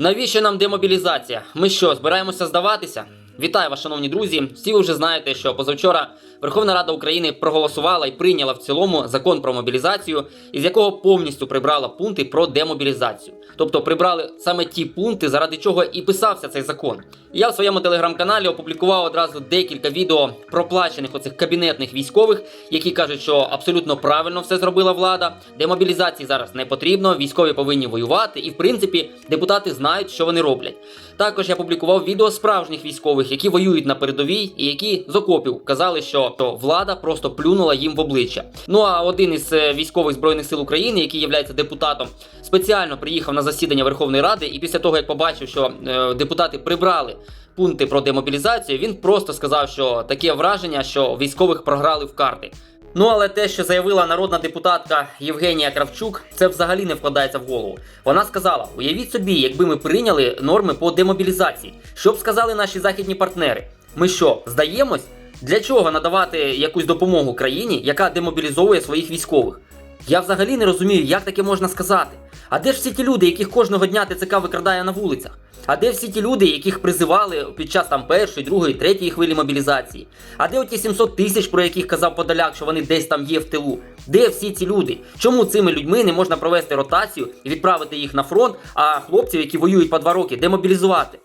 Навіщо нам демобілізація? Ми що, збираємося здаватися? Вітаю вас, шановні друзі. Всі ви вже знаєте, що позавчора Верховна Рада України проголосувала і прийняла в цілому закон про мобілізацію, із якого повністю прибрала пункти про демобілізацію. Тобто прибрали саме ті пункти, заради чого і писався цей закон. Я в своєму телеграм-каналі опублікував одразу декілька відео проплачених оцих кабінетних військових, які кажуть, що абсолютно правильно все зробила влада. Демобілізації зараз не потрібно, військові повинні воювати, і в принципі депутати знають, що вони роблять. Також я публікував відео справжніх військових, які воюють на передовій і які з окопів казали, що влада просто плюнула їм в обличчя. Ну а один із е, військових збройних сил України, який є депутатом, спеціально приїхав на засідання Верховної Ради, і після того як побачив, що е, депутати прибрали пункти про демобілізацію, він просто сказав, що таке враження, що військових програли в карти. Ну але те, що заявила народна депутатка Євгенія Кравчук, це взагалі не вкладається в голову. Вона сказала: уявіть собі, якби ми прийняли норми по демобілізації, що б сказали наші західні партнери? Ми що, здаємось? Для чого надавати якусь допомогу країні, яка демобілізовує своїх військових? Я взагалі не розумію, як таке можна сказати. А де ж всі ті люди, яких кожного дня ТЦК викрадає на вулицях? А де всі ті люди, яких призивали під час там першої, другої, третьої хвилі мобілізації? А де оті 700 тисяч, про яких казав Подоляк, що вони десь там є в тилу? Де всі ці люди? Чому цими людьми не можна провести ротацію і відправити їх на фронт, а хлопців, які воюють по два роки, демобілізувати?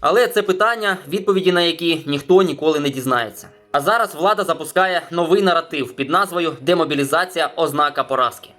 Але це питання, відповіді на які ніхто ніколи не дізнається. А зараз влада запускає новий наратив під назвою Демобілізація ознака поразки.